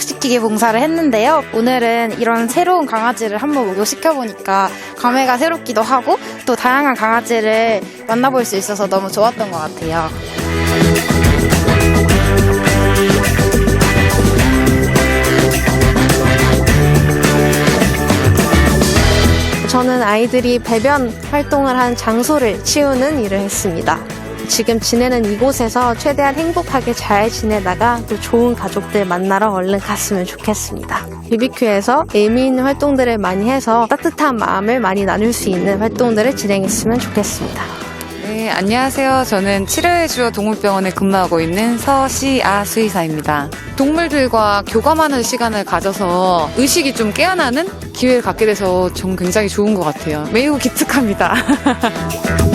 회복시키기 봉사를 했는데요. 오늘은 이런 새로운 강아지를 한번 목욕시켜보니까 감회가 새롭기도 하고 또 다양한 강아지를 만나볼 수 있어서 너무 좋았던 것 같아요. 저는 아이들이 배변 활동을 한 장소를 치우는 일을 했습니다. 지금 지내는 이곳에서 최대한 행복하게 잘 지내다가 또 좋은 가족들 만나러 얼른 갔으면 좋겠습니다. BBQ에서 예민 활동들을 많이 해서 따뜻한 마음을 많이 나눌 수 있는 활동들을 진행했으면 좋겠습니다. 네, 안녕하세요. 저는 치료해주어 동물병원에 근무하고 있는 서시아 수의사입니다. 동물들과 교감하는 시간을 가져서 의식이 좀 깨어나는 기회를 갖게 돼서 전 굉장히 좋은 것 같아요. 매우 기특합니다.